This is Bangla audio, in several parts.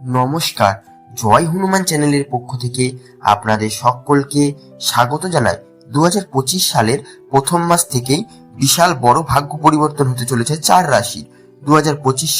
নমস্কার, জয় হনুমান চ্যানেলের পক্ষ থেকে আপনাদের সকলকে স্বাগত জানাই। দু হাজার পঁচিশ সালের প্রথম মাস থেকেই বিশাল বড় ভাগ্য পরিবর্তন হতে চলেছে চার রাশির। দু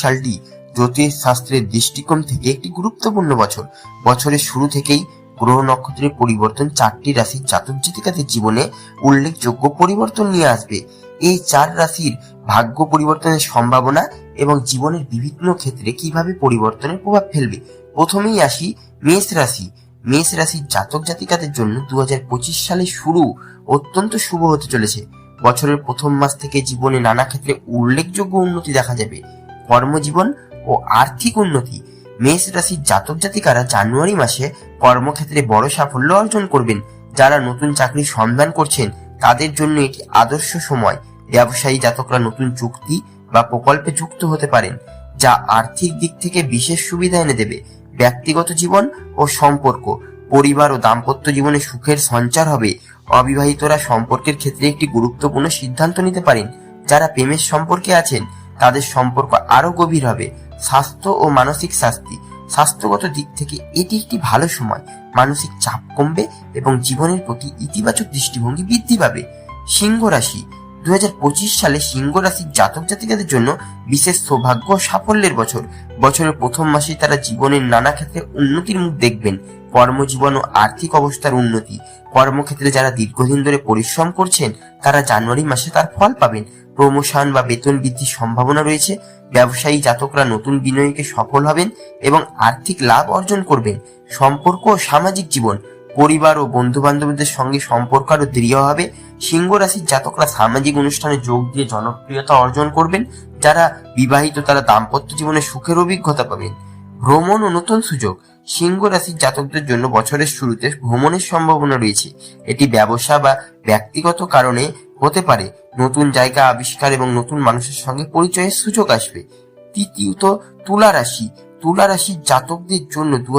সালটি জ্যোতিষ শাস্ত্রের দৃষ্টিকোণ থেকে একটি গুরুত্বপূর্ণ বছর। বছরের শুরু থেকেই গ্রহ নক্ষত্রের পরিবর্তন চারটি রাশির জাতক জাতিকাদের জীবনে উল্লেখযোগ্য পরিবর্তন নিয়ে আসবে। এই চার রাশির ভাগ্য পরিবর্তনের সম্ভাবনা এবং জীবনের বিভিন্ন ক্ষেত্রে কীভাবে পরিবর্তনের প্রভাব ফেলবে। প্রথমেই আসি মেষ রাশি। মেষ রাশির জাতক জাতিকাদের জন্য দু সালের শুরু অত্যন্ত শুভ হতে চলেছে। বছরের প্রথম মাস থেকে জীবনে নানা ক্ষেত্রে উল্লেখযোগ্য উন্নতি দেখা যাবে। কর্মজীবন ও আর্থিক উন্নতি। মেষ রাশির জাতক জাতিকারা জানুয়ারি মাসে কর্মক্ষেত্রে বড় সাফল্য অর্জন করবেন। যারা নতুন চাকরির সন্ধান করছেন, তাদের জন্য এটি আদর্শ সময়। ব্যবসায়ী জাতকরা নতুন চুক্তি বা প্রকল্পে যুক্ত হতে পারেন, যা আর্থিক দিক থেকে বিশেষ সুবিধা এনে দেবে। ব্যক্তিগত জীবন ও সম্পর্ক, পরিবার ও দাম্পত্য জীবনে সুখের সঞ্চার হবে। অবিবাহিতরা সম্পর্কের ক্ষেত্রে একটি গুরুত্বপূর্ণ সিদ্ধান্ত নিতে পারেন। যারা প্রেমের সম্পর্কে আছেন, তাদের সম্পর্ক আরও গভীর হবে। স্বাস্থ্য ও মানসিক শাস্তি, স্বাস্থ্যগত দিক থেকে এটি একটি ভালো সময়। মানসিক চাপ কমবে এবং জীবনের প্রতি ইতিবাচক দৃষ্টিভঙ্গি বৃদ্ধি পাবে। সিংহ রাশি দুহাজার পঁচিশ সালে সিংহ রাশির জাতক জাতিকাদের জন্য বিশেষ সৌভাগ্য ও সাফল্যের বছর। বছরের প্রথম মাসে তারা জীবনের নানা ক্ষেত্রে উন্নতির মুখ দেখবেন। কর্মজীবন ও আর্থিক অবস্থার উন্নতি। কর্মক্ষেত্রে যারা দীর্ঘদিন ধরে পরিশ্রম করছেন, তারা জানুয়ারি মাসে তার ফল পাবেন। প্রমোশন বা বেতন বৃদ্ধির সম্ভাবনা রয়েছে। ব্যবসায়ী জাতকরা নতুন বিনিয়োগে সফল হবেন এবং আর্থিক লাভ অর্জন করবেন। সম্পর্ক ও সামাজিক জীবন পরিবার ও বন্ধু বান্ধবদের সঙ্গে সম্পর্ক আরও দৃঢ় হবে। সিংহ রাশির জাতকরা সামাজিক অনুষ্ঠানে যোগ দিয়ে জনপ্রিয়তা অর্জন করবেন। যারা বিবাহিত, তারা দাম্পত্য জীবনে সুখের অভিজ্ঞতা পাবেন। ভ্রমণ ও নতুন সুযোগ। সিংহ রাশির জাতকদের জন্য বছরের শুরুতে ভ্রমণের সম্ভাবনা রয়েছে। এটি ব্যবসা বা ব্যক্তিগত কারণে হতে পারে। নতুন জায়গা আবিষ্কার এবং নতুন মানুষের সঙ্গে পরিচয়ের সুযোগ আসবে। তৃতীয়ত, তুলা রাশি। তুলা রাশির জাতকদের জন্য দু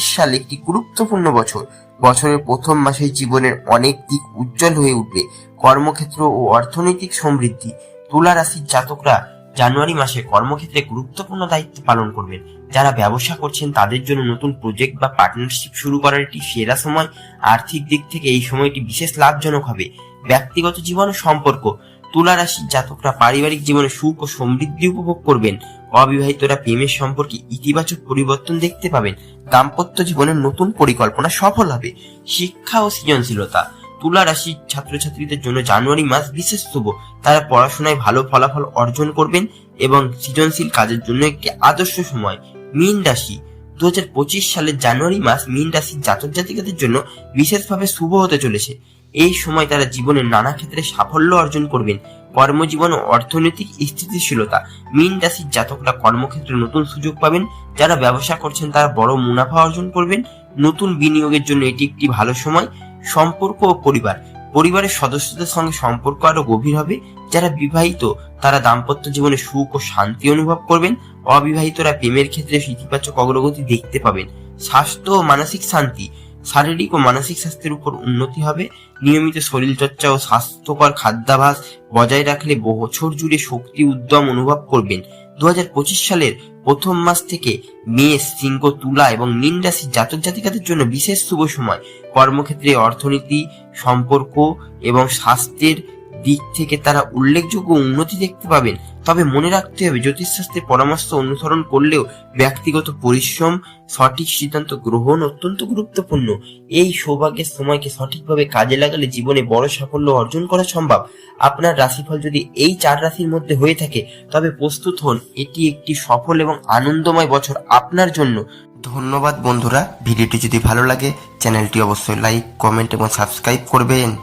সালে একটি গুরুত্বপূর্ণ বছর। বছরের প্রথম মাসে জীবনের অনেক দিক উজ্জ্বল হয়ে উঠবে। কর্মক্ষেত্র ও অর্থনৈতিক সমৃদ্ধি। তুলা রাশির জাতকরা জানুয়ারি মাসে কর্মক্ষেত্রে গুরুত্বপূর্ণ দায়িত্ব পালন করবেন। যারা ব্যবসা করছেন, তাদের জন্য নতুন প্রজেক্ট বা পার্টনারশিপ শুরু করার একটি সেরা সময়। আর্থিক দিক থেকে এই সময়টি বিশেষ লাভজনক হবে। ব্যক্তিগত জীবন সম্পর্ক। তুলা রাশির জাতকরা পারিবারিক জীবনে সুখ ও সমৃদ্ধি উপভোগ করবেন। অবিবাহিতরা প্রেমের সম্পর্কে ইতিবাচক পরিবর্তন দেখতে পাবেন। দাম্পত্য জীবনের নতুন পরিকল্পনা সফল হবে। শিক্ষা ও সৃজনশীলতা। তুলা রাশির ছাত্রছাত্রীদের জন্য জানুয়ারি মাস বিশেষ শুভ। তারা পড়াশোনায় ভালো ফলাফল অর্জন করবেন এবং সৃজনশীল কাজের জন্য একটি আদর্শ সময়। মীন রাশি। দু হাজার পঁচিশ সালের জানুয়ারি মাস মীন রাশির জাতক জাতিকাদের জন্য বিশেষভাবে শুভ হতে চলেছে। এই সময় তারা জীবনের নানা ক্ষেত্রে সাফল্য অর্জন করবেন। কর্মজীবন ও অর্থনৈতিক স্থিতিশীলতা। মীন রাশির জাতকরা কর্মক্ষেত্রে নতুন সুযোগ পাবেন। যারা ব্যবসা করছেন, তারা বড় মুনাফা অর্জন করবেন। নতুন বিনিয়োগের জন্য এটি একটি ভালো সময়। সম্পর্ক ও পরিবার। পরিবারের সদস্যদের সঙ্গে সম্পর্ক আরও গভীর হবে। যারা বিবাহিত, তারা দাম্পত্য জীবনে সুখ ও শান্তি অনুভব করবেন। অবিবাহিতরা প্রেমের ক্ষেত্রে ইতিবাচক অগ্রগতি দেখতে পাবেন। স্বাস্থ্য ও মানসিক শান্তি। শারীরিক ও মানসিক স্বাস্থ্যের উপর উন্নতি হবে। নিয়মিত শরীরচর্চা ও স্বাস্থ্যকর খাদ্যাভাস বজায় রাখলে বছর জুড়ে শক্তি উদ্যম অনুভব করবেন। দু হাজার পঁচিশ সালের প্রথম মাস থেকে মেষ, সিংহ, তুলা এবং মীন রাশির জাতক জাতিকাদের জন্য বিশেষ শুভ সময়। কর্মক্ষেত্রে অর্থনীতি, সম্পর্ক এবং স্বাস্থ্যের দিক থেকে তারা উল্লেখযোগ্য উন্নতি দেখতে পাবেন। তবে মনে রাখতে হবে জ্যোতিষশাস্ত্রের পরামর্শ অনুসরণ করলেও ব্যক্তিগত পরিশ্রম, সঠিক সিদ্ধান্ত গ্রহণ অত্যন্ত গুরুত্বপূর্ণ। এই সৌভাগ্যের সময়কে সঠিকভাবে কাজে লাগালে জীবনে বড় সাফল্য অর্জন করা সম্ভব। আপনার রাশিফল যদি এই চার রাশির মধ্যে হয়ে থাকে, তবে প্রস্তুত হন, এটি একটি সফল এবং আনন্দময় বছর আপনার জন্য। ধন্যবাদ বন্ধুরা, ভিডিওটি যদি ভালো লাগে, চ্যানেলটি অবশ্যই লাইক, কমেন্ট এবং সাবস্ক্রাইব করবেন।